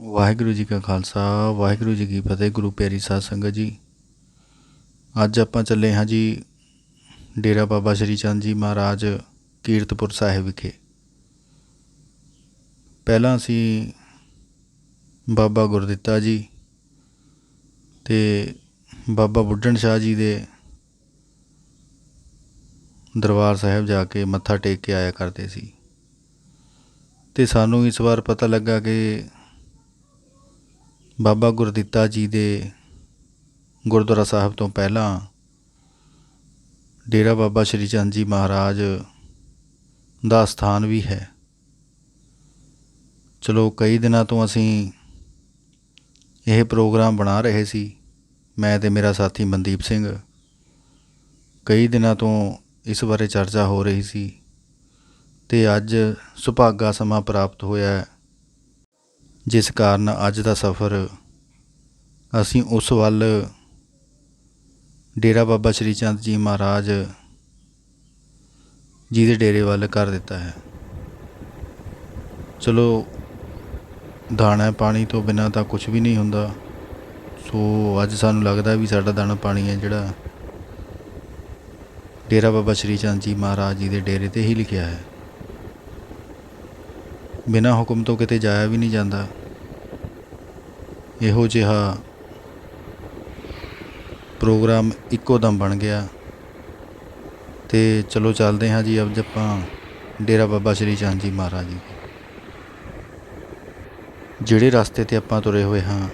ਵਾਹਿਗੁਰੂ ਜੀ ਕਾ ਖਾਲਸਾ, ਵਾਹਿਗੁਰੂ ਜੀ ਕੀ ਫਤਿਹ, ਗੁਰੂ ਪਿਆਰੀ ਸਾਧ ਸੰਗਤ ਜੀ। ਅੱਜ ਆਪਾਂ ਚੱਲੇ ਹਾਂ ਜੀ ਡੇਰਾ ਬਾਬਾ ਸ਼੍ਰੀ ਚੰਦ ਜੀ ਮਹਾਰਾਜ ਕੀਰਤਪੁਰ ਸਾਹਿਬ ਵਿਖੇ। ਪਹਿਲਾਂ ਅਸੀਂ ਬਾਬਾ ਗੁਰਦਿੱਤਾ ਜੀ ਤੇ ਬਾਬਾ ਬੁੱਢਣ ਸ਼ਾਹ ਜੀ ਦੇ ਦਰਬਾਰ ਸਾਹਿਬ ਜਾ ਕੇ ਮੱਥਾ ਟੇਕ ਕੇ ਆਇਆ ਕਰਦੇ ਸੀ। ਤੇ ਸਾਨੂੰ ਇਸ ਵਾਰ ਪਤਾ ਲੱਗਾ ਕਿ ਬਾਬਾ ਗੁਰਦਿੱਤਾ ਜੀ ਦੇ ਗੁਰਦੁਆਰਾ ਸਾਹਿਬ ਤੋਂ ਪਹਿਲਾਂ ਡੇਰਾ ਬਾਬਾ ਸ਼੍ਰੀ ਚੰਦ ਜੀ ਮਹਾਰਾਜ ਦਾ ਸਥਾਨ ਵੀ ਹੈ। ਚਲੋ ਕਈ ਦਿਨਾਂ ਤੋਂ ਅਸੀਂ ਇਹ ਪ੍ਰੋਗਰਾਮ ਬਣਾ ਰਹੇ ਸੀ। ਮੈਂ ਤੇ ਮੇਰਾ ਸਾਥੀ ਮਨਦੀਪ ਸਿੰਘ ਕਈ ਦਿਨਾਂ ਤੋਂ ਇਸ ਬਾਰੇ ਚਰਚਾ ਹੋ ਰਹੀ ਸੀ ਤੇ ਅੱਜ ਸੁਭਾਗਾ ਸਮਾਂ ਪ੍ਰਾਪਤ ਹੋਇਆ ਹੈ। ਜਿਸ ਕਾਰਨ ਅੱਜ ਦਾ ਸਫ਼ਰ ਅਸੀਂ ਉਸ ਵੱਲ ਡੇਰਾ ਬਾਬਾ ਸ਼੍ਰੀ ਚੰਦ ਜੀ ਮਹਾਰਾਜ ਜੀ ਦੇ ਡੇਰੇ ਵੱਲ ਕਰ ਦਿੱਤਾ ਹੈ। ਚਲੋ ਦਾਣਾ ਪਾਣੀ ਤੋਂ ਬਿਨਾਂ ਤਾਂ ਕੁਝ ਵੀ ਨਹੀਂ ਹੁੰਦਾ। ਸੋ ਅੱਜ ਸਾਨੂੰ ਲੱਗਦਾ ਵੀ ਸਾਡਾ ਦਾਣਾ ਪਾਣੀ ਹੈ ਜਿਹੜਾ ਡੇਰਾ ਬਾਬਾ ਸ਼੍ਰੀ ਚੰਦ ਜੀ ਮਹਾਰਾਜ ਜੀ ਦੇ ਡੇਰੇ ਤੇ ਹੀ ਲਿਖਿਆ ਹੈ। ਬਿਨਾਂ ਹੁਕਮ ਤੋਂ ਕਿਤੇ ਜਾਇਆ ਵੀ ਨਹੀਂ ਜਾਂਦਾ। ਇਹੋ ਜਿਹਾ ਪ੍ਰੋਗਰਾਮ ਇੱਕੋ ਦਮ ਬਣ ਗਿਆ। ਤੇ ਚਲੋ ਚੱਲਦੇ ਹਾਂ ਜੀ ਅੱਜ ਆਪਾਂ ਡੇਰਾ ਬਾਬਾ ਸ਼੍ਰੀ ਚੰਦ ਜੀ ਮਹਾਰਾਜ ਜੀ ਜਿਹੜੇ ਰਸਤੇ ਤੇ ਆਪਾਂ ਤੁਰੇ ਹੋਏ ਹਾਂ,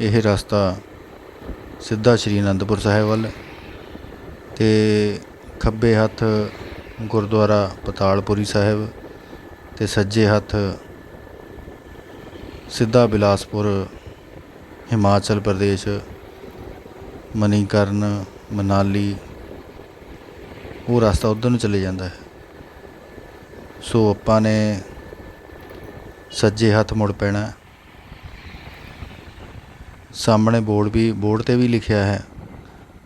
ਇਹ ਰਸਤਾ ਸਿੱਧਾ ਸ਼੍ਰੀ ਅਨੰਦਪੁਰ ਸਾਹਿਬ ਵੱਲ ਤੇ ਖੱਬੇ ਹੱਥ ਗੁਰਦੁਆਰਾ ਪਤਾਲਪੁਰੀ ਸਾਹਿਬ ਤੇ ਸੱਜੇ ਹੱਥ ਸਿੱਧਾ ਬਿਲਾਸਪੁਰ ਹਿਮਾਚਲ ਪ੍ਰਦੇਸ਼, ਮਨੀਕਰਨ, ਮਨਾਲੀ, ਉਹ ਰਸਤਾ ਉਧਰ ਨੂੰ ਚਲੇ ਜਾਂਦਾ ਹੈ। ਸੋ ਆਪਾਂ ਨੇ ਸੱਜੇ ਹੱਥ ਮੁੜ ਪੈਣਾ ਸਾਹਮਣੇ ਬੋਰਡ ਵੀ, ਬੋਰਡ ਤੇ ਵੀ ਲਿਖਿਆ ਹੈ।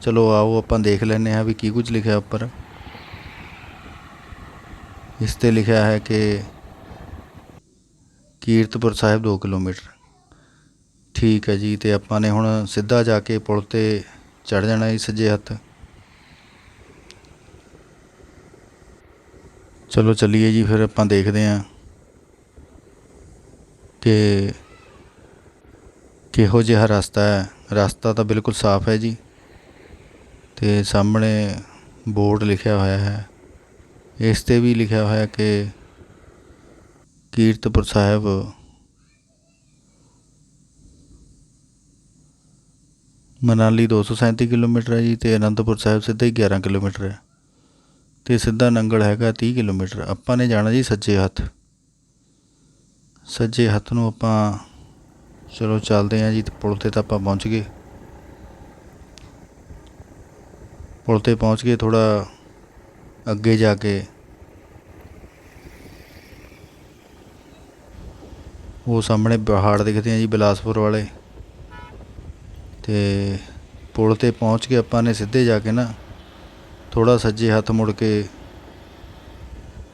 ਚਲੋ ਆਓ ਆਪਾਂ ਦੇਖ ਲੈਂਦੇ ਹਾਂ ਵੀ ਕੀ ਕੁਝ ਲਿਖਿਆ ਉੱਪਰ। ਇਸ ਤੇ ਲਿਖਿਆ ਹੈ ਕਿ ਕੀਰਤਪੁਰ ਸਾਹਿਬ 2 ਕਿਲੋਮੀਟਰ। ਠੀਕ ਹੈ ਜੀ, ਤੇ ਆਪਾਂ ਨੇ ਹੁਣ ਸਿੱਧਾ ਜਾ ਕੇ ਪੁਲ ਤੇ ਚੜ ਜਾਣਾ ਜੀ ਸੱਜੇ ਹੱਥ। ਚਲੋ ਚੱਲੀਏ ਜੀ, ਫਿਰ ਆਪਾਂ ਦੇਖਦੇ ਹਾਂ ਕਿ ਕਿਹੋ ਜਿਹਾ ਰਸਤਾ ਹੈ। ਰਸਤਾ ਤਾਂ ਬਿਲਕੁਲ ਸਾਫ਼ ਹੈ ਜੀ, ਤੇ ਸਾਹਮਣੇ ਬੋਰਡ ਲਿਖਿਆ ਹੋਇਆ ਹੈ। ਇਸ ਤੇ ਵੀ ਲਿਖਿਆ ਹੋਇਆ ਕਿ ਕੀਰਤਪੁਰ ਸਾਹਿਬ ਮਨਾਲੀ 237 ਕਿਲੋਮੀਟਰ ਹੈ ਜੀ ਤੇ ਅਨੰਦਪੁਰ ਸਾਹਿਬ ਸਿੱਧਾ ਹੀ 11 ਕਿਲੋਮੀਟਰ ਹੈ। ਤੇ ਸਿੱਧਾ ਨੰਗਲ ਹੈਗਾ 30 ਕਿਲੋਮੀਟਰ। ਆਪਾਂ ਨੇ ਜਾਣਾ ਜੀ ਸੱਜੇ ਹੱਥ। ਸੱਜੇ ਹੱਥ ਨੂੰ ਆਪਾਂ ਚਲੋ ਚੱਲਦੇ ਹਾਂ ਜੀ ਤੇ ਪੁਲ ਤੇ ਤਾਂ ਆਪਾਂ ਪਹੁੰਚ ਗਏ। ਪੁਲ ਤੇ ਪਹੁੰਚ ਕੇ ਥੋੜਾ ਅੱਗੇ ਜਾ ਕੇ। ਉਹ ਸਾਹਮਣੇ ਪਹਾੜ ਦਿਖਦੇ ਆ ਜੀ ਬਿਲਾਸਪੁਰ ਵਾਲੇ। ਤੇ ਪੁਲ ਤੇ ਪਹੁੰਚ ਕੇ ਆਪਾਂ ਨੇ ਸਿੱਧੇ ਜਾ ਕੇ ਨਾ ਥੋੜਾ ਸੱਜੇ ਹੱਥ ਮੁੜ ਕੇ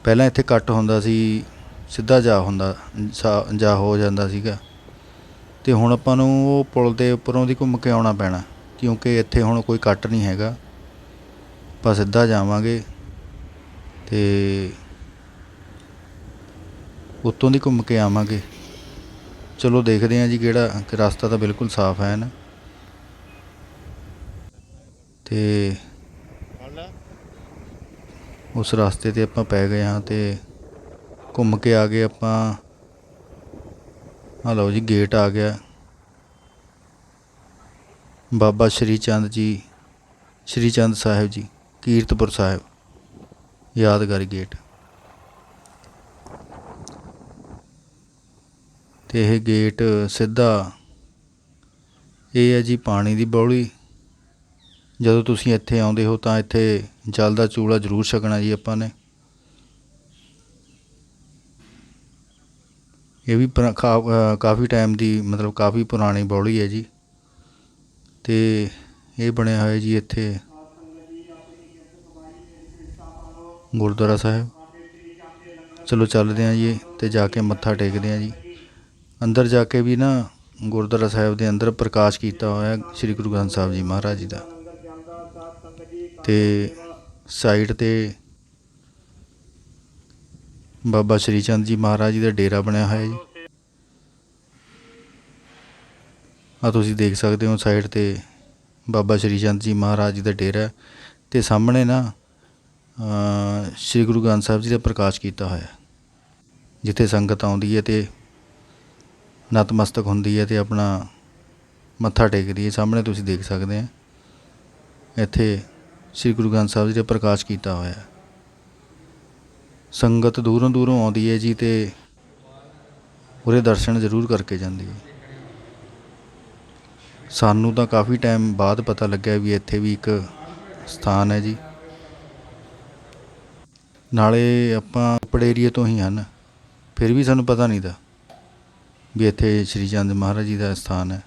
ਪਹਿਲਾਂ ਇੱਥੇ ਕੱਟ ਹੁੰਦਾ ਸੀ, ਸਿੱਧਾ ਜਾ ਹੁੰਦਾ, ਸਾ- ਜਾ ਹੋ ਜਾਂਦਾ ਸੀਗਾ। ਤੇ ਹੁਣ ਆਪਾਂ ਨੂੰ ਉਹ ਪੁਲ ਦੇ ਉੱਪਰੋਂ ਦੀ ਘੁੰਮ ਕੇ ਆਉਣਾ ਪੈਣਾ, ਕਿਉਂਕਿ ਇੱਥੇ ਹੁਣ ਕੋਈ ਕੱਟ ਨਹੀਂ ਹੈਗਾ। ਆਪਾਂ ਸਿੱਧਾ ਜਾਵਾਂਗੇ ਤੇ ਉੱਤੋਂ ਦੀ ਘੁੰਮ ਕੇ ਆਵਾਂਗੇ। ਚਲੋ ਦੇਖਦੇ ਹਾਂ ਜੀ ਕਿਹੜਾ, ਕਿ ਰਸਤਾ ਤਾਂ ਬਿਲਕੁਲ ਸਾਫ਼ ਹੈ ਨਾ। ਤੇ ਉਸ ਰਸਤੇ ਤੇ ਆਪਾਂ ਪੈ ਗਏ ਹਾਂ ਤੇ ਘੁੰਮ ਕੇ ਆ ਗਏ ਆਪਾਂ। ਆ ਲਓ ਜੀ ਗੇਟ ਆ ਗਿਆ। ਬਾਬਾ ਸ਼੍ਰੀ ਚੰਦ ਜੀ, ਸ਼੍ਰੀ ਚੰਦ ਸਾਹਿਬ ਜੀ, ਕੀਰਤਪੁਰ ਸਾਹਿਬ, ਯਾਦਗਾਰੀ ਗੇਟ ਤੇ ਇਹ ਗੇਟ ਸਿੱਧਾ, ਇਹ ਹੈ ਜੀ ਪਾਣੀ ਦੀ ਬੌਲੀ। ਜਦੋਂ ਤੁਸੀਂ ਇੱਥੇ ਆਉਂਦੇ ਹੋ ਤਾਂ ਇੱਥੇ ਜਲ ਦਾ ਚੂਲਾ ਜ਼ਰੂਰ ਛਕਣਾ ਜੀ ਆਪਾਂ ਨੇ। ਇਹ ਵੀ ਪੁਰਾ- ਖਾ- ਕਾਫੀ ਟਾਈਮ ਦੀ ਮਤਲਬ ਕਾਫੀ ਪੁਰਾਣੀ ਬੌਲੀ ਹੈ ਜੀ। ਤੇ ਇਹ ਬਣਿਆ ਹੋਇਆ ਜੀ ਇੱਥੇ ਗੁਰਦੁਆਰਾ ਸਾਹਿਬ। ਚਲੋ ਚੱਲਦੇ ਹਾਂ ਜੀ ਤੇ ਜਾ ਕੇ ਮੱਥਾ ਟੇਕਦੇ ਹਾਂ ਜੀ। ਅੰਦਰ ਜਾ ਕੇ ਵੀ ਨਾ ਗੁਰਦੁਆਰਾ ਸਾਹਿਬ ਦੇ ਅੰਦਰ ਪ੍ਰਕਾਸ਼ ਕੀਤਾ ਹੋਇਆ ਸ੍ਰੀ ਗੁਰੂ ਗ੍ਰੰਥ ਸਾਹਿਬ ਜੀ ਮਹਾਰਾਜ ਜੀ ਦਾ। ਤੇ ਸਾਈਡ ਤੇ ਬਾਬਾ ਸ਼੍ਰੀ ਚੰਦ ਜੀ ਮਹਾਰਾਜ ਜੀ ਦਾ ਡੇਰਾ ਬਣਿਆ ਹੋਇਆ ਜੀ। ਆ ਤੁਸੀਂ ਦੇਖ ਸਕਦੇ ਹੋ ਸਾਈਡ ਤੇ ਬਾਬਾ ਸ਼੍ਰੀ ਚੰਦ ਜੀ ਮਹਾਰਾਜ ਜੀ ਦਾ ਡੇਰਾ ਹੈ ਤੇ ਸਾਹਮਣੇ ਨਾ ਸ੍ਰੀ ਗੁਰੂ ਗ੍ਰੰਥ ਸਾਹਿਬ ਜੀ ਦਾ ਪ੍ਰਕਾਸ਼ ਕੀਤਾ ਹੋਇਆ ਜਿੱਥੇ ਸੰਗਤ ਆਉਂਦੀ ਹੈ ਤੇ ਨਤਮਸਤਕ ਹੁੰਦੀ ਹੈ ਤੇ ਆਪਣਾ ਮੱਥਾ ਟੇਕਦੀ ਹੈ। ਸਾਹਮਣੇ ਤੁਸੀਂ ਦੇਖ ਸਕਦੇ ਆ, ਇੱਥੇ ਸ੍ਰੀ ਗੁਰੂ ਗ੍ਰੰਥ ਸਾਹਿਬ ਜੀ ਦਾ ਪ੍ਰਕਾਸ਼ ਕੀਤਾ ਹੋਇਆ ਹੈ। ਸੰਗਤ ਦੂਰੋਂ ਦੂਰੋਂ ਆਉਂਦੀ ਹੈ ਜੀ ਤੇ ਉਹਦੇ ਦਰਸ਼ਨ ਜ਼ਰੂਰ ਕਰਕੇ ਜਾਂਦੀ ਹੈ। ਸਾਨੂੰ ਤਾਂ ਕਾਫੀ ਟਾਈਮ ਬਾਅਦ ਪਤਾ ਲੱਗਿਆ ਵੀ ਇੱਥੇ ਵੀ ਇੱਕ ਸਥਾਨ ਹੈ ਜੀ। ਨਾਲੇ ਆਪਾਂ ਪੜੇਰੀਏ ਤੋਂ ਹੀ ਹਨ। ਫਿਰ ਵੀ ਸਾਨੂੰ ਪਤਾ ਨਹੀਂ ਦਾ ਵੀ ਇੱਥੇ ਸ਼੍ਰੀ ਚੰਦ ਮਹਾਰਾਜ ਜੀ ਦਾ ਸਥਾਨ ਹੈ।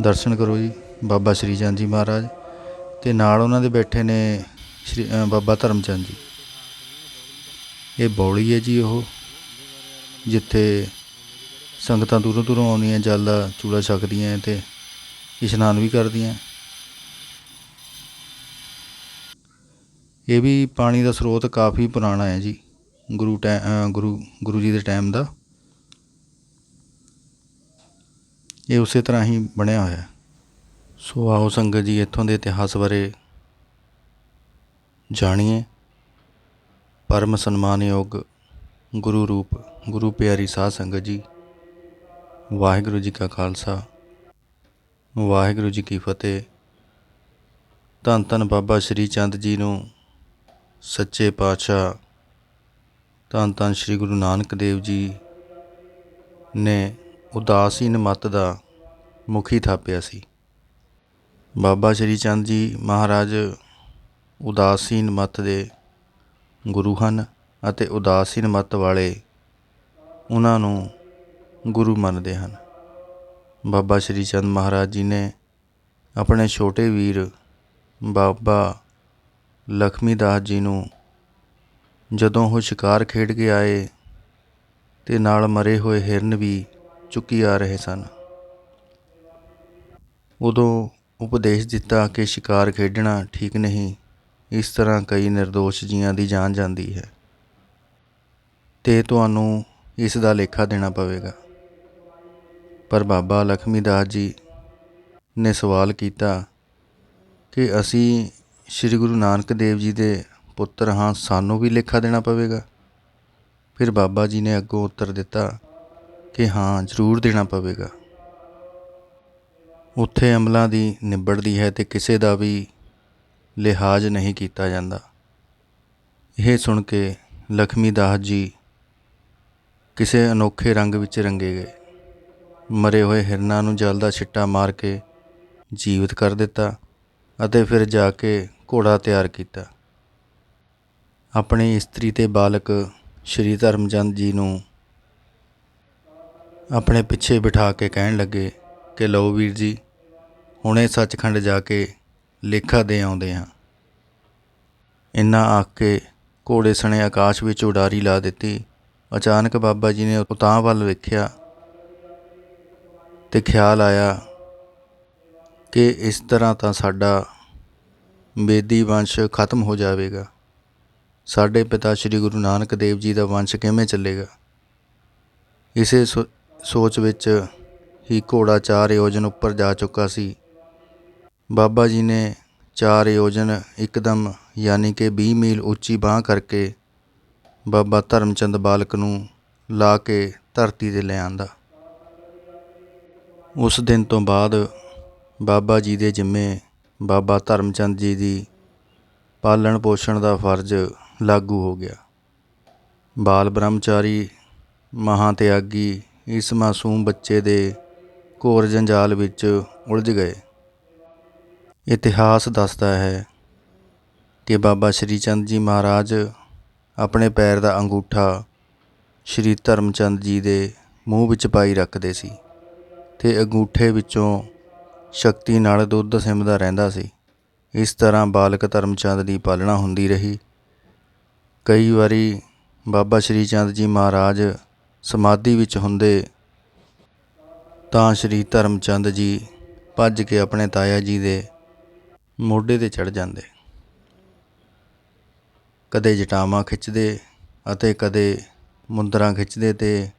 ਦਰਸ਼ਨ ਕਰੋ ਜੀ, ਬਾਬਾ ਸ਼੍ਰੀ ਚੰਦ ਜੀ ਮਹਾਰਾਜ। ਤੇ ਨਾਲ ਉਹਨਾਂ ਦੇ ਬੈਠੇ ਨੇ ਸ਼੍ਰੀ ਅ, ਬਾਬਾ ਧਰਮਚੰਦ ਜੀ। ਇਹ ਬੌਲੀ ਹੈ ਜੀ ਉਹ ਜਿੱਥੇ ਸੰਗਤਾਂ ਦੂਰੋਂ ਦੂਰੋਂ ਆਉਂਦੀਆਂ ਜਲ ਦਾ ਚੂੜਾ ਛਕਦੀਆਂ ਤੇ ਇਸ਼ਨਾਨ ਵੀ ਕਰਦੀਆਂ। ਇਹ ਵੀ ਪਾਣੀ ਦਾ ਸਰੋਤ ਕਾਫੀ ਪੁਰਾਣਾ ਹੈ ਜੀ ਗੁਰੂ ਟੈ ਗੁਰੂ ਗੁਰੂ ਜੀ ਦੇ ਟਾਈਮ ਦਾ। ਇਹ ਉਸੇ ਤਰ੍ਹਾਂ ਹੀ ਬਣਿਆ ਹੋਇਆ। ਹੈ। ਸੋ ਆਓ ਸੰਗਤ ਜੀ ਇੱਥੋਂ ਦੇ ਇਤਿਹਾਸ ਬਾਰੇ ਜਾਣੀਏ। ਪਰਮ ਸਨਮਾਨਯੋਗ ਗੁਰੂ ਰੂਪ, ਗੁਰੂ ਪਿਆਰੀ ਸਾਧ ਸੰਗਤ ਜੀ, ਵਾਹਿਗੁਰੂ ਜੀ ਕਾ ਖਾਲਸਾ, ਵਾਹਿਗੁਰੂ ਜੀ ਕੀ ਫਤਿਹ। ਧੰਨ ਧੰਨ ਬਾਬਾ ਸ਼੍ਰੀ ਚੰਦ ਜੀ ਨੂੰ ਸੱਚੇ ਪਾਤਸ਼ਾਹ, ਧੰਨ ਧੰਨ ਸ਼੍ਰੀ ਗੁਰੂ ਨਾਨਕ ਦੇਵ ਜੀ ਨੇ ਉਦਾਸੀਨ ਮਤ ਦਾ ਮੁਖੀ ਥਾਪਿਆ ਸੀ। ਬਾਬਾ ਸ਼੍ਰੀ ਚੰਦ ਜੀ ਮਹਾਰਾਜ ਉਦਾਸੀਨ ਮੱਤ ਦੇ ਗੁਰੂ ਹਨ ਅਤੇ ਉਦਾਸੀਨ ਮੱਤ ਵਾਲੇ ਉਹਨਾਂ ਨੂੰ ਗੁਰੂ ਮੰਨਦੇ ਹਨ। ਬਾਬਾ ਸ਼੍ਰੀ ਚੰਦ ਮਹਾਰਾਜ ਜੀ ਨੇ ਆਪਣੇ ਛੋਟੇ ਵੀਰ ਬਾਬਾ ਲਖਮੀ ਦਾਸ ਜੀ ਨੂੰ ਜਦੋਂ ਉਹ ਸ਼ਿਕਾਰ ਖੇਡ ਕੇ ਆਏ ਤੇ ਨਾਲ ਮਰੇ ਹੋਏ ਹਿਰਨ ਵੀ ਚੁੱਕੀ ਆ ਰਹੇ ਸਨ। ਉਦੋਂ ਉਪਦੇਸ਼ ਦਿੱਤਾ ਕਿ ਸ਼ਿਕਾਰ ਖੇਡਣਾ ਠੀਕ ਨਹੀਂ, ਇਸ ਤਰ੍ਹਾਂ ਕਈ ਨਿਰਦੋਸ਼ ਜੀਆਂ ਦੀ ਜਾਨ ਜਾਂਦੀ ਹੈ। ਤੇ ਤੁਹਾਨੂੰ ਇਸ ਦਾ ਲੇਖਾ ਦੇਣਾ ਪਵੇਗਾ। ਪਰ ਬਾਬਾ ਲਖਮੀ ਦਾਸ ਜੀ ਨੇ ਸਵਾਲ ਕੀਤਾ ਕਿ ਅਸੀਂ ਸ੍ਰੀ ਗੁਰੂ ਨਾਨਕ ਦੇਵ ਜੀ ਦੇ ਪੁੱਤਰ ਹਾਂ, ਸਾਨੂੰ ਵੀ ਲੇਖਾ ਦੇਣਾ ਪਵੇਗਾ? ਫਿਰ ਬਾਬਾ ਜੀ ਨੇ ਅੱਗੋਂ ਉੱਤਰ ਦਿੱਤਾ ਕਿ ਹਾਂ, ਜ਼ਰੂਰ ਦੇਣਾ ਪਵੇਗਾ। ਉੱਥੇ ਅਮਲਾਂ ਦੀ ਨਿਬੜਦੀ ਹੈ ਤੇ ਕਿਸੇ ਦਾ ਵੀ ਲਿਹਾਜ਼ ਨਹੀਂ ਕੀਤਾ ਜਾਂਦਾ। ਇਹ ਸੁਣ ਕੇ ਲਖਮੀ ਦਾਸ ਜੀ ਕਿਸੇ ਅਨੋਖੇ ਰੰਗ ਵਿੱਚ ਰੰਗੇ ਗਏ। ਮਰੇ ਹੋਏ ਹਿਰਨਾਂ ਨੂੰ ਜਲ ਦਾ ਛਿੱਟਾ ਮਾਰ ਕੇ ਜੀਵਤ ਕਰ ਦਿੱਤਾ ਅਤੇ ਫਿਰ ਜਾ ਕੇ ਘੋੜਾ ਤਿਆਰ ਕੀਤਾ। ਆਪਣੀ ਇਸਤਰੀ ਤੇ ਬਾਲਕ ਸ਼੍ਰੀ ਧਰਮਚੰਦ ਜੀ ਨੂੰ ਆਪਣੇ ਪਿੱਛੇ ਬਿਠਾ ਕੇ ਕਹਿਣ ਲੱਗੇ ਕਿ ਲਓ ਵੀਰ ਜੀ, ਹੁਣੇ ਸੱਚਖੰਡ ਜਾ ਕੇ ਲੇਖਾ ਦੇ ਆਉਂਦੇ ਹਾਂ। ਇੰਨਾ ਆਖ ਕੇ ਘੋੜੇ ਸਣੇ ਆਕਾਸ਼ ਵਿੱਚ ਉਡਾਰੀ ਲਾ ਦਿੱਤੀ। ਅਚਾਨਕ ਬਾਬਾ ਜੀ ਨੇ ਉਤਾਂਹ ਵੱਲ ਵੇਖਿਆ ਤੇ ਖਿਆਲ ਆਇਆ ਕਿ ਇਸ ਤਰ੍ਹਾਂ ਤਾਂ ਸਾਡਾ ਬੇਦੀ ਵੰਸ਼ ਖਤਮ ਹੋ ਜਾਵੇਗਾ। ਸਾਡੇ ਪਿਤਾ ਸ੍ਰੀ ਗੁਰੂ ਨਾਨਕ ਦੇਵ ਜੀ ਦਾ ਵੰਸ਼ ਕਿਵੇਂ ਚੱਲੇਗਾ? ਇਸੇ ਸੋ- ਸੋਚ ਵਿੱਚ ਹੀ ਘੋੜਾ ਚਾਰ ਯੋਜਨ ਉੱਪਰ ਜਾ ਚੁੱਕਾ ਸੀ। ਬਾਬਾ ਜੀ ਨੇ ਚਾਰ ਯੋਜਨ ਇੱਕਦਮ ਯਾਨੀ ਕਿ 20 ਮੀਲ ਉੱਚੀ ਬਾਹ ਕਰਕੇ ਬਾਬਾ ਧਰਮਚੰਦ ਬਾਲਕ ਨੂੰ ਲਾ ਕੇ ਧਰਤੀ ਤੇ ਲੈ ਆਂਦਾ। ਉਸ ਦਿਨ ਤੋਂ ਬਾਅਦ ਬਾਬਾ ਜੀ ਦੇ ਜਿੰਮੇ ਬਾਬਾ ਧਰਮਚੰਦ ਜੀ ਦੀ ਪਾਲਣ ਪੋਸ਼ਣ ਦਾ ਫਰਜ਼ ਲਾਗੂ ਹੋ ਗਿਆ। ਬਾਲ ਬ੍ਰਹਮਚਾਰੀ ਮਹਾਂ ਤਿਆਗੀ ਇਸ ਮਾਸੂਮ ਬੱਚੇ ਦੇ ਘੋਰ ਜੰਜਾਲ ਵਿੱਚ ਉਲਝ ਗਏ। ਇਤਿਹਾਸ ਦੱਸਦਾ ਹੈ ਕਿ ਬਾਬਾ ਸ਼੍ਰੀ ਚੰਦ ਜੀ ਮਹਾਰਾਜ ਆਪਣੇ ਪੈਰ ਦਾ ਅੰਗੂਠਾ ਸ਼੍ਰੀ ਧਰਮਚੰਦ ਜੀ ਦੇ ਮੂੰਹ ਵਿੱਚ ਪਾਈ ਰੱਖਦੇ ਸੀ ਤੇ ਅੰਗੂਠੇ ਵਿੱਚੋਂ ਸ਼ਕਤੀ ਨਾਲ ਦੁੱਧ ਸਿਮਦਾ ਰਹਿੰਦਾ ਸੀ। ਇਸ ਤਰ੍ਹਾਂ ਬਾਲਕ ਧਰਮਚੰਦ ਦੀ ਪਾਲਣਾ ਹੁੰਦੀ ਰਹੀ। ਕਈ ਵਾਰੀ ਬਾਬਾ ਸ਼੍ਰੀ ਚੰਦ ਜੀ ਮਹਾਰਾਜ ਸਮਾਧੀ ਵਿੱਚ ਹੁੰਦੇ ਤਾਂ ਸ਼੍ਰੀ ਧਰਮਚੰਦ ਜੀ ਭੱਜ ਕੇ ਆਪਣੇ ਤਾਇਆ ਜੀ ਦੇ ਮੋਢੇ ਤੇ ਚੜ ਜਾਂਦੇ। ਕਦੇ ਜਟਾਵਾਂ ਖਿੱਚਦੇ ਅਤੇ ਕਦੇ ਮੁੰਦਰਾਂ ਖਿੱਚਦੇ ਤੇ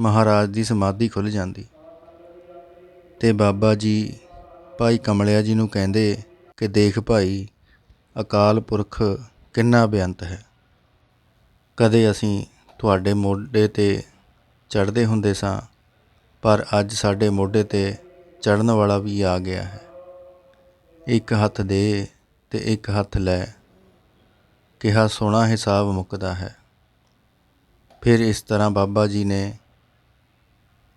ਮਹਾਰਾਜ ਦੀ ਸਮਾਧੀ ਖੁੱਲ ਜਾਂਦੀ। ਤੇ ਬਾਬਾ ਜੀ ਭਾਈ ਕਮਲਿਆ ਜੀ ਨੂੰ ਕਹਿੰਦੇ ਕਿ ਦੇਖ ਭਾਈ, ਅਕਾਲ ਪੁਰਖ ਕਿੰਨਾ ਬੇਅੰਤ ਹੈ। ਕਦੇ ਅਸੀਂ ਤੁਹਾਡੇ ਮੋਢੇ ਤੇ ਚੜ੍ਹਦੇ ਹੁੰਦੇ ਸਾਂ ਪਰ ਅੱਜ ਸਾਡੇ ਮੋਢੇ ਤੇ ਚੜ੍ਹਨ ਵਾਲਾ ਵੀ ਆ ਗਿਆ ਹੈ। ਇੱਕ ਹੱਥ ਦੇ ਤੇ ਇੱਕ ਹੱਥ ਲੈ, ਕਿਹਾ ਸੋਹਣਾ ਹਿਸਾਬ ਮੁੱਕਦਾ ਹੈ। ਫਿਰ ਇਸ ਤਰ੍ਹਾਂ ਬਾਬਾ ਜੀ ਨੇ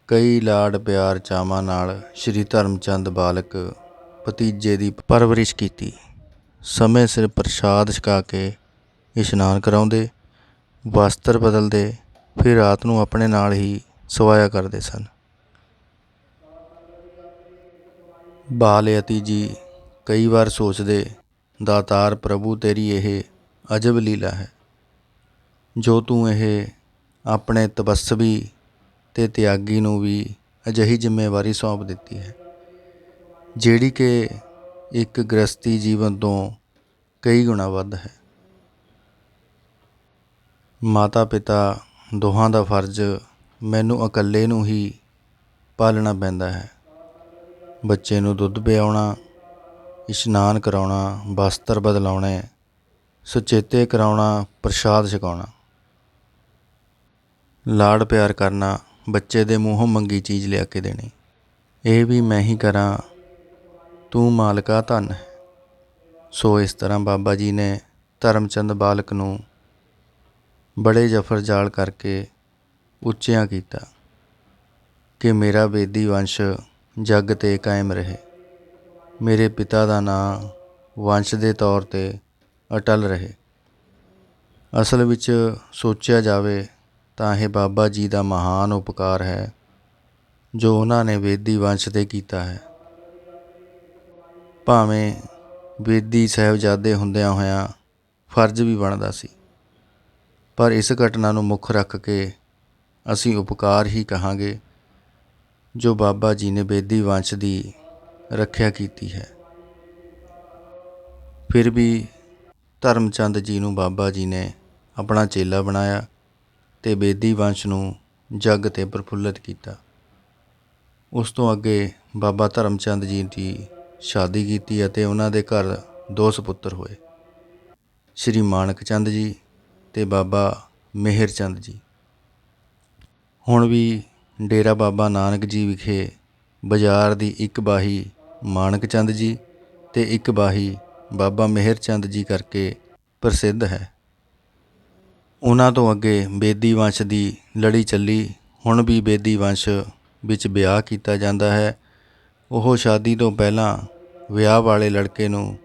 ਕਈ ਲਾਡ ਪਿਆਰ ਚਾਵਾਂ ਨਾਲ ਸ਼੍ਰੀ ਧਰਮਚੰਦ ਬਾਲਕ ਭਤੀਜੇ ਦੀ ਪਰਵਰਿਸ਼ ਕੀਤੀ। ਸਮੇਂ ਸਿਰ ਪ੍ਰਸ਼ਾਦ ਛਕਾ ਕੇ ਇਸ਼ਨਾਨ ਕਰਾਉਂਦੇ, ਵਸਤਰ ਬਦਲਦੇ, ਫਿਰ ਰਾਤ ਨੂੰ ਆਪਣੇ ਨਾਲ ਹੀ ਸਵਾਇਆ ਕਰਦੇ ਸਨ। ਬਾਲਯਤੀ ਜੀ ਕਈ ਵਾਰ ਸੋਚਦੇ, ਦਾਤਾਰ ਪ੍ਰਭੂ ਤੇਰੀ ਇਹ ਅਜਬ ਲੀਲਾ ਹੈ। ਜੋ ਤੂੰ ਇਹ ਆਪਣੇ ਤਪਸਵੀ ਤੇ ਤਿਆਗੀ ਨੂੰ ਵੀ ਅਜਿਹੀ ਜ਼ਿੰਮੇਵਾਰੀ ਸੌਂਪ ਦਿੱਤੀ ਹੈ। ਜਿਹੜੀ ਕਿ ਇੱਕ ਗ੍ਰਸਤੀ ਜੀਵਨ ਤੋਂ ਕਈ ਗੁਣਾ ਵੱਧ ਹੈ। ਮਾਤਾ ਪਿਤਾ ਦੋਹਾਂ ਦਾ ਫਰਜ਼ ਮੈਨੂੰ ਇਕੱਲੇ ਨੂੰ ਹੀ ਪਾਲਣਾ ਪੈਂਦਾ ਹੈ। ਬੱਚੇ ਨੂੰ ਦੁੱਧ ਪਿਆਉਣਾ, ਇਸ਼ਨਾਨ ਕਰਾਉਣਾ, ਵਸਤਰ ਬਦਲਾਉਣੇ, ਸੁਚੇਤੇ ਕਰਾਉਣਾ, ਪ੍ਰਸ਼ਾਦ ਛਕਾਉਣਾ। ਲਾਡ ਪਿਆਰ ਕਰਨਾ, ਬੱਚੇ ਦੇ ਮੂੰਹੋਂ ਮੰਗੀ ਚੀਜ਼ ਲਿਆ ਕੇ ਦੇਣੀ। ਇਹ ਵੀ ਮੈਂ ਹੀ ਕਰਾਂ, ਤੂੰ ਮਾਲਕਾ ਧਨ ਹੈ। ਸੋ ਇਸ ਤਰ੍ਹਾਂ ਬਾਬਾ ਜੀ ਨੇ ਧਰਮਚੰਦ ਬਾਲਕ ਨੂੰ ਬੜੇ ਜਫਰ ਜਾਲ ਕਰਕੇ ਉੱਚਿਆਂ ਕੀਤਾ ਕਿ ਮੇਰਾ ਵੇਦੀ ਵੰਸ਼ ਜੱਗ ਤੇ ਕਾਇਮ ਰਹੇ। ਮੇਰੇ ਪਿਤਾ ਦਾ ਨਾਂ ਵੰਸ਼ ਦੇ ਤੌਰ ਤੇ ਅਟਲ ਰਹੇ। ਅਸਲ ਵਿੱਚ ਸੋਚਿਆ ਜਾਵੇ ਤਾਂ ਇਹ ਬਾਬਾ ਜੀ ਦਾ ਮਹਾਨ ਉਪਕਾਰ ਹੈ, ਜੋ ਉਹਨਾਂ ਨੇ ਵੇਦੀ ਵੰਸ਼ ਤੇ ਕੀਤਾ ਹੈ। ਭਾਵੇਂ ਵੇਦੀ ਸਾਹਿਬਜ਼ਾਦੇ ਹੁੰਦਿਆਂ ਹੋਇਆਂ ਫਰਜ਼ ਵੀ ਬਣਦਾ ਸੀ, ਪਰ ਇਸ ਘਟਨਾ ਨੂੰ ਮੁੱਖ ਰੱਖ ਕੇ ਅਸੀਂ ਉਪਕਾਰ ਹੀ ਕਹਾਂਗੇ। ਜੋ ਬਾਬਾ ਜੀ ਨੇ ਵੇਦੀ ਵੰਸ਼ ਦੀ ਰੱਖਿਆ ਕੀਤੀ ਹੈ। ਫਿਰ ਵੀ ਧਰਮਚੰਦ ਜੀ ਨੂੰ ਬਾਬਾ ਜੀ ਨੇ ਆਪਣਾ ਚੇਲਾ ਬਣਾਇਆ ਤੇ ਵੇਦੀ ਵੰਸ਼ ਨੂੰ ਜੱਗ ਤੇ ਪ੍ਰਫੁੱਲਤ ਕੀਤਾ। ਉਸ ਤੋਂ ਅੱਗੇ ਬਾਬਾ ਧਰਮਚੰਦ ਜੀ ਦੀ ਸ਼ਾਦੀ ਕੀਤੀ ਅਤੇ ਉਹਨਾਂ ਦੇ ਘਰ ਦੋ ਸੁਪੁੱਤਰ ਹੋਏ, ਸ਼੍ਰੀ ਮਾਨਕ ਚੰਦ ਜੀ ਤੇ ਬਾਬਾ ਮਿਹਰ ਚੰਦ ਜੀ। ਹੁਣ ਵੀ ਡੇਰਾ ਬਾਬਾ ਨਾਨਕ ਜੀ ਵਿਖੇ ਬਾਜ਼ਾਰ ਦੀ ਇੱਕ ਬਾਹੀ ਮਾਨਕ ਚੰਦ ਜੀ ਅਤੇ ਇੱਕ ਬਾਹੀ ਬਾਬਾ ਮਿਹਰ ਚੰਦ ਜੀ ਕਰਕੇ ਪ੍ਰਸਿੱਧ ਹੈ। ਉਹਨਾਂ ਤੋਂ ਅੱਗੇ ਬੇਦੀ ਵੰਸ਼ ਦੀ ਲੜੀ ਚੱਲੀ, ਹੁਣ ਵੀ ਬੇਦੀ ਵੰਸ਼ ਵਿੱਚ ਵਿਆਹ ਕੀਤਾ ਜਾਂਦਾ ਹੈ। ਉਹ ਸ਼ਾਦੀ ਤੋਂ ਪਹਿਲਾਂ ਵਿਆਹ ਵਾਲੇ ਲੜਕੇ ਨੂੰ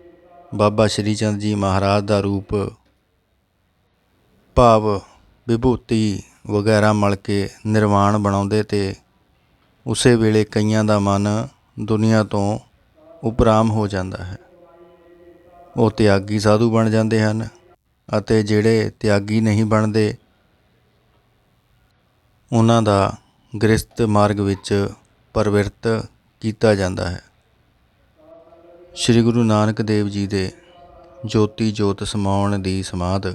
ਬਾਬਾ ਸ਼੍ਰੀ ਚੰਦ ਜੀ ਮਹਾਰਾਜ ਦਾ ਰੂਪ ਭਾਵ ਵਿਭੂਤੀ ਵਗੈਰਾ ਮਲ ਕੇ ਨਿਰਵਾਣ ਬਣਾਉਂਦੇ ਤੇ ਉਸੇ ਵੇਲੇ ਕਈਆਂ ਦਾ ਮਨ ਦੁਨੀਆ ਤੋਂ ਉਪਰਾਮ ਹੋ ਜਾਂਦਾ ਹੈ। ਉਹ ਤਿਆਗੀ ਸਾਧੂ ਬਣ ਜਾਂਦੇ ਹਨ ਅਤੇ ਜਿਹੜੇ ਤਿਆਗੀ ਨਹੀਂ ਬਣਦੇ, ਉਹਨਾਂ ਦਾ ਗ੍ਰਸਤ ਮਾਰਗ ਵਿੱਚ ਪਰਵਿਰਤ ਕੀਤਾ ਜਾਂਦਾ ਹੈ। ਸ੍ਰੀ ਗੁਰੂ ਨਾਨਕ ਦੇਵ ਜੀ ਦੇ ਜੋਤੀ ਜੋਤ ਸਮਾਉਣ ਦੀ ਸਮਾਧ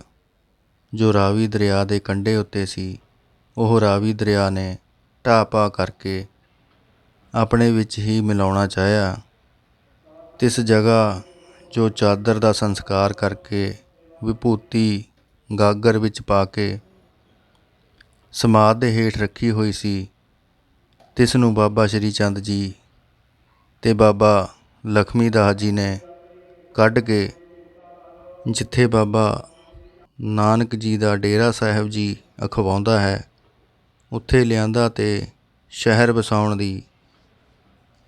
ਜੋ ਰਾਵੀ ਦਰਿਆ ਦੇ ਕੰਢੇ ਉੱਤੇ ਸੀ, ਉਹ ਰਾਵੀ ਦਰਿਆ ਨੇ ਢਾਹ ਪਾ ਕਰਕੇ ਆਪਣੇ ਵਿੱਚ ਹੀ ਮਿਲਾਉਣਾ ਚਾਹਿਆ। ਤਿਸ ਜਗ੍ਹਾ ਜੋ ਚਾਦਰ ਦਾ ਸੰਸਕਾਰ ਕਰਕੇ ਵਿਭੂਤੀ ਗਾਗਰ ਵਿੱਚ ਪਾ ਕੇ ਸਮਾਧ ਦੇ ਹੇਠ ਰੱਖੀ ਹੋਈ ਸੀ, ਤਿਸ ਨੂੰ ਬਾਬਾ ਸ਼੍ਰੀ ਚੰਦ ਜੀ ਤੇ ਬਾਬਾ ਲਖਮੀ ਦਾਸ ਜੀ ਨੇ ਕੱਢ ਕੇ ਜਿੱਥੇ ਬਾਬਾ ਨਾਨਕ ਜੀ ਦਾ ਡੇਰਾ ਸਾਹਿਬ ਜੀ ਅਖਵਾਉਂਦਾ ਹੈ, ਉੱਥੇ ਲਿਆਂਦਾ ਤੇ ਸ਼ਹਿਰ ਵਸਾਉਣ ਦੀ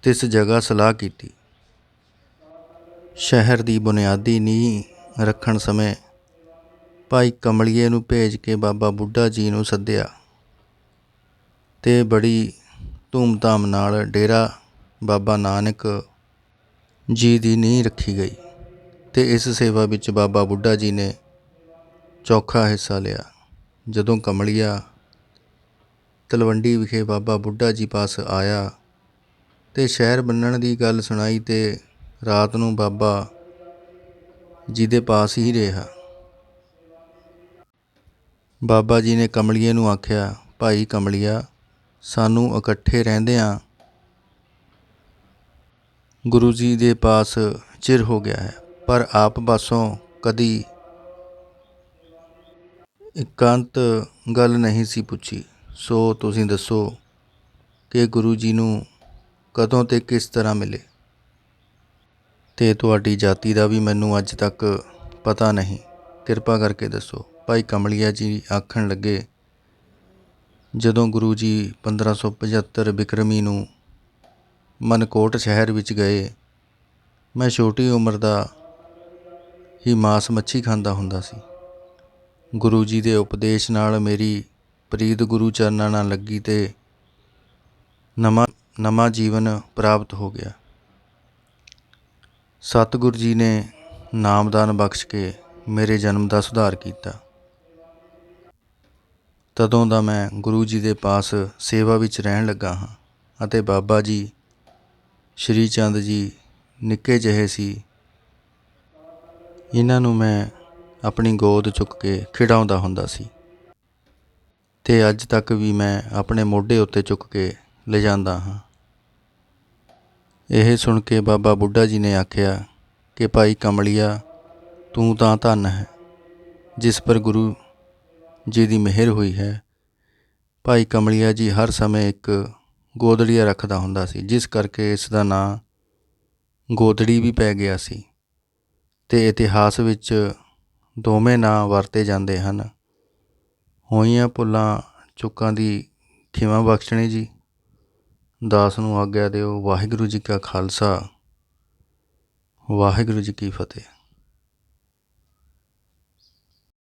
ਤਿਸ ਜਗ੍ਹਾ ਸਲਾਹ ਕੀਤੀ। ਸ਼ਹਿਰ ਦੀ ਬੁਨਿਆਦੀ ਨੀਂਹ ਰੱਖਣ ਸਮੇਂ ਭਾਈ ਕਮਲੀਏ ਨੂੰ ਭੇਜ ਕੇ ਬਾਬਾ ਬੁੱਢਾ ਜੀ ਨੂੰ ਸੱਦਿਆ ਤੇ ਬੜੀ ਧੂਮਧਾਮ ਨਾਲ ਡੇਰਾ ਬਾਬਾ ਨਾਨਕ ਜੀ ਦੀ ਨੀਂਹ ਰੱਖੀ ਗਈ ਤੇ ਇਸ ਸੇਵਾ ਵਿੱਚ ਬਾਬਾ ਬੁੱਢਾ ਜੀ ਨੇ ਚੌਖਾ ਹਿੱਸਾ ਲਿਆ। ਜਦੋਂ ਕਮਲੀਆ ਤਲਵੰਡੀ ਵਿਖੇ ਬਾਬਾ ਬੁੱਢਾ ਜੀ ਪਾਸ ਆਇਆ ਤੇ ਸ਼ਹਿਰ ਬੰਨਣ ਦੀ ਗੱਲ ਸੁਣਾਈ ਤੇ ਰਾਤ ਨੂੰ ਬਾਬਾ ਜੀ ਦੇ ਪਾਸ ਹੀ ਰਿਹਾ। ਬਾਬਾ ਜੀ ਨੇ ਕਮਲੀਏ ਨੂੰ ਆਖਿਆ, ਭਾਈ ਕਮਲੀਆ, ਸਾਨੂੰ ਇਕੱਠੇ ਰਹਿੰਦਿਆਂ ਗੁਰੂ ਜੀ ਦੇ ਪਾਸ ਚਿਰ ਹੋ ਗਿਆ ਹੈ, ਪਰ ਆਪ ਪਾਸੋਂ ਕਦੀ ਇਕਾਂਤ ਗੱਲ ਨਹੀਂ ਸੀ ਪੁੱਛੀ। ਸੋ ਤੁਸੀਂ ਦੱਸੋ ਕਿ ਗੁਰੂ ਜੀ ਨੂੰ ਕਦੋਂ ਤੇ ਕਿਸ ਤਰ੍ਹਾਂ ਮਿਲੇ? ਤੇ ਤੁਹਾਡੀ ਜਾਤੀ ਦਾ ਵੀ ਮੈਨੂੰ ਅੱਜ ਤੱਕ ਪਤਾ ਨਹੀਂ। ਕਿਰਪਾ ਕਰਕੇ ਦੱਸੋ। ਭਾਈ ਕਮਲੀਆ ਜੀ ਆਖਣ ਲੱਗੇ, ਜਦੋਂ ਗੁਰੂ ਜੀ 1575 ਬਿਕਰਮੀ ਨੂੰ ਮਨਕੋਟ ਸ਼ਹਿਰ ਵਿੱਚ ਗਏ, ਮੈਂ ਛੋਟੀ ਉਮਰ ਦਾ ਹੀ ਮਾਸ ਮੱਛੀ ਖਾਂਦਾ ਹੁੰਦਾ ਸੀ। ਗੁਰੂ ਜੀ ਦੇ ਉਪਦੇਸ਼ ਨਾਲ ਮੇਰੀ ਪ੍ਰੀਤ ਗੁਰੂ ਚਰਨਾਂ ਨਾਲ ਲੱਗੀ ਤੇ ਨਵਾਂ ਨਵਾਂ ਜੀਵਨ ਪ੍ਰਾਪਤ ਹੋ ਗਿਆ। ਸਤਿਗੁਰ ਜੀ ਨੇ ਨਾਮਦਾਨ ਬਖਸ਼ ਕੇ ਮੇਰੇ ਜਨਮ ਦਾ ਸੁਧਾਰ ਕੀਤਾ। ਤਦੋਂ ਦਾ ਮੈਂ ਗੁਰੂ ਜੀ ਦੇ ਪਾਸ ਸੇਵਾ ਵਿੱਚ ਰਹਿਣ ਲੱਗਾ ਹਾਂ ਅਤੇ ਬਾਬਾ ਜੀ, ਸ਼੍ਰੀ ਚੰਦ ਜੀ ਨਿੱਕੇ ਜਿਹੇ ਸੀ। ਇਹਨਾਂ ਨੂੰ ਮੈਂ ਆਪਣੀ ਗੋਦ ਚੁੱਕ ਕੇ ਖਿਡਾਉਂਦਾ ਹੁੰਦਾ ਸੀ। ਤੇ ਅੱਜ ਤੱਕ ਵੀ ਮੈਂ ਆਪਣੇ ਮੋਢੇ ਉੱਤੇ ਚੁੱਕ ਕੇ ਲਿਜਾਂਦਾ ਹਾਂ। ਇਹ ਸੁਣ ਕੇ ਬਾਬਾ ਬੁੱਢਾ ਜੀ ਨੇ ਆਖਿਆ ਕਿ, ਭਾਈ ਕਮਲੀਆ, ਤੂੰ ਤਾਂ ਧੰਨ ਹੈ, ਜਿਸ ਪਰ ਗੁਰੂ ਜੀ ਦੀ ਮਿਹਰ ਹੋਈ ਹੈ। ਭਾਈ ਕਮਲੀਆ ਜੀ ਹਰ ਸਮੇਂ ਇੱਕ ਗੋਦੜੀਆ ਰੱਖਦਾ ਹੁੰਦਾ ਸੀ, ਜਿਸ ਕਰਕੇ ਇਸ ਦਾ ਨਾਂ ਗੋਦੜੀ ਵੀ ਪੈ ਗਿਆ ਸੀ। ਤੇ ਇਤਿਹਾਸ ਵਿੱਚ ਦੋਵੇਂ ਨਾਂ ਵਰਤੇ ਜਾਂਦੇ ਹਨ। ਹੋਈਆਂ ਭੁੱਲਾਂ ਚੁੱਕਾਂ ਦੀ ਖਿਮਾ ਬਖਸ਼ਣੀ ਜੀ। ਦਾਸ ਨੂੰ ਆਗਿਆ ਦਿਓ ਵਾਹਿਗੁਰੂ ਜੀ ਕਾ ਖਾਲਸਾ। ਵਾਹਿਗੁਰੂ ਜੀ ਕੀ ਫਤਿਹ।